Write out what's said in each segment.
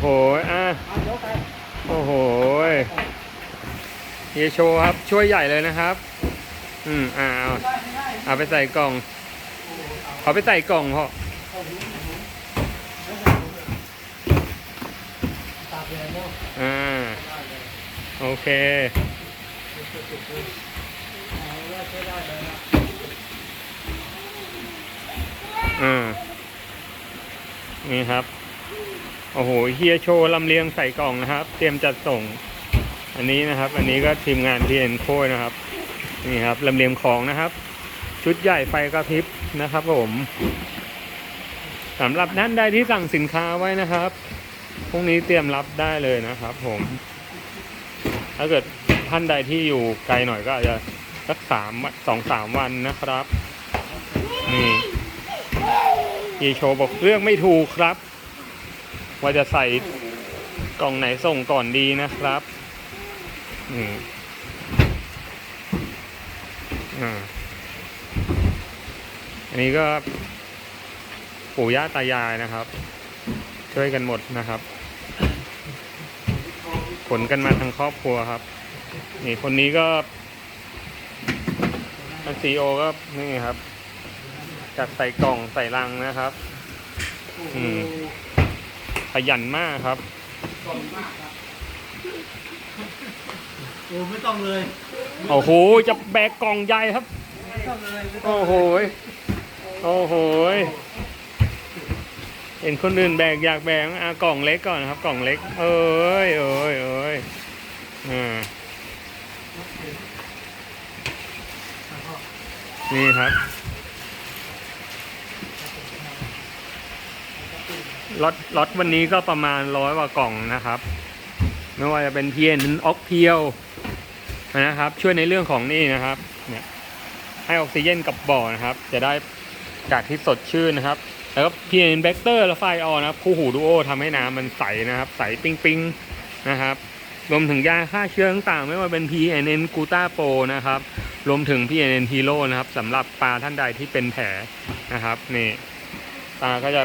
โห อะ โอ้โหเฮียโชว์ครับ ช่วยใหญ่เลยนะครับ อืมอ่าเอาเอาไปใส่กล่องเอาไปใส่กล่องเหรออ่า โอเคอ่านี่ครับ โอ้โหเฮียโชว์ลำเลียงใส่กล่องนะครับ เตรียมจัดส่ง อันนี้นะครับ อันนี้ก็ทีมงานพีเอ็นโคนะครับ นี่ครับลำเลียงของนะครับ ชุดใหญ่ไฟกระพริบนะครับผมสำหรับท่านใดที่สั่งสินค้าไว้นะครับพรุ่งนี้เตรียมรับได้เลยนะครับ ผม ถ้าเกิดท่านใดที่อยู่ไกลหน่อยก็อาจจะสักสามสองสามวันนะครับ นี่พีโชว์บอกเรื่องไม่ถูกครับ ว่าจะใส่กล่องไหนส่งก่อนดีนะครับอืมอ่าอันนี้ก็ปู่ย่าตายายนะครับ ช่วยกันหมดนะครับ ขนกันมาทั้งครอบครัวครับ นี่คนนี้ก็ท่านซีโอก็นี่ครับ จัดใส่กล่องใส่ลังนะครับ อืม ขยันมากครับ โอ้ไม่ต้องเลย โอ้โห จะแบกกล่องใหญ่ครับ ไม่ต้องเลยไม่ต้องโอ้โหยโอ้โหยเห็นคนอื่นแบกอยากแบกอะกล่องเล็กก่อนนะครับ กล่องเล็ก เอ้ยเอ้ยเอ้ยอ่านี่ครับ ล็อตล็อตวันนี้ก็ประมาณร้อยกว่ากล่องนะครับ ไม่ว่าจะเป็นเพียนออกเพียวนะครับ ช่วยในเรื่องของนี่นะครับ เนี่ย ให้ออกซิเจนกับบ่อนะครับ จะได้อากาศที่สดชื่นนะครับ แล้วก็พีเอ็นแบคเตอร์และไฟออนนะครับคู่หูดูโอทำให้น้ำมันใสนะครับ ใสปิ๊งปิ๊งนะครับรวมถึงยาฆ่าเชื้อต่างๆ ไม่ว่าเป็น PNN กูต้าโปนะครับ รวมถึง PNN Hero นะครับสำหรับปลาท่านใดที่เป็นแผลนะครับนี่ปลาก็จะ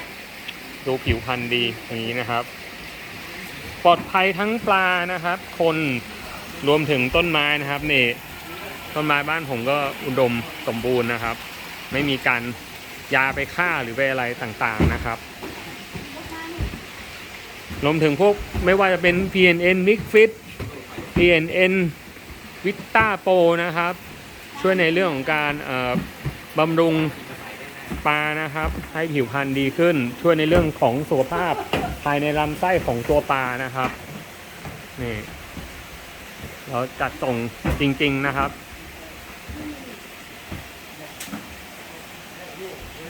ดูผิวพรรณดีอย่างนี้นะครับ ปลอดภัยทั้งปลานะครับ คนรวมถึงต้นไม้นะครับนี่ต้นไม้บ้านผมก็อุดมสมบูรณ์นะครับ ไม่มีการยาไปฆ่าหรือไปอะไรต่างๆนะครับรวมถึงพวกไม่ว่าจะเป็น PNN Mix Fit PNN Vita Pro นะครับ ช่วยในเรื่องของการบำรุง ปลานะครับ ให้ผิวพรรณดีขึ้น ช่วยในเรื่องของสุขภาพภายในลำไส้ของตัวปลานะครับนี่เราจัดส่งจริง ๆนะครับ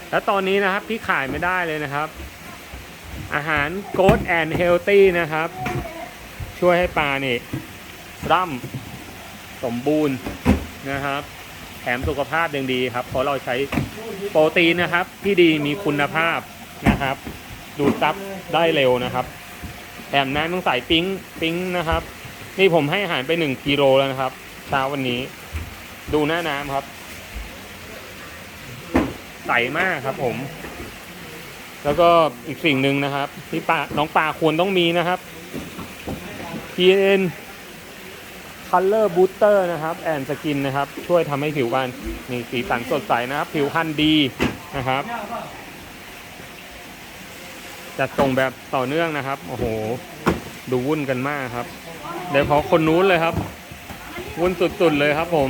แล้วตอนนี้นะครับที่ขายไม่ได้เลยนะครับ อาหาร g o a t and Healthy นะครับ ช่วยให้ปลาเนี่ยร่ำสมบูรณ์นะครับ แถมสุขภาพยังดีครับ เพราะเราใช้โปรตีนนะครับ ที่ดีมีคุณภาพนะครับ ดูดซับได้เร็วนะครับแถมน้ำต้องใส่ปิ้งปิ้งนะครับ นี่ผมให้อาหารไปหนึ่งกิโลแล้วนะครับเช้าวันนี้ ดูหน้าน้ำครับใสมากครับผม แล้วก็อีกสิ่งหนึ่งนะครับ ที่ปลาน้องปลาควรต้องมีนะครับ PN Color Booster นะครับแอนสกินนะครับ ช่วยทำให้ผิวพรรณมีสีสันสดใสนะครับ ผิวพรรณดีนะครับจัดส่งแบบต่อเนื่องนะครับ โอ้โห ดูวุ่นกันมากครับ เดี๋ยวขอคนนู้นเลยครับ วุ่นสุดๆเลยครับผม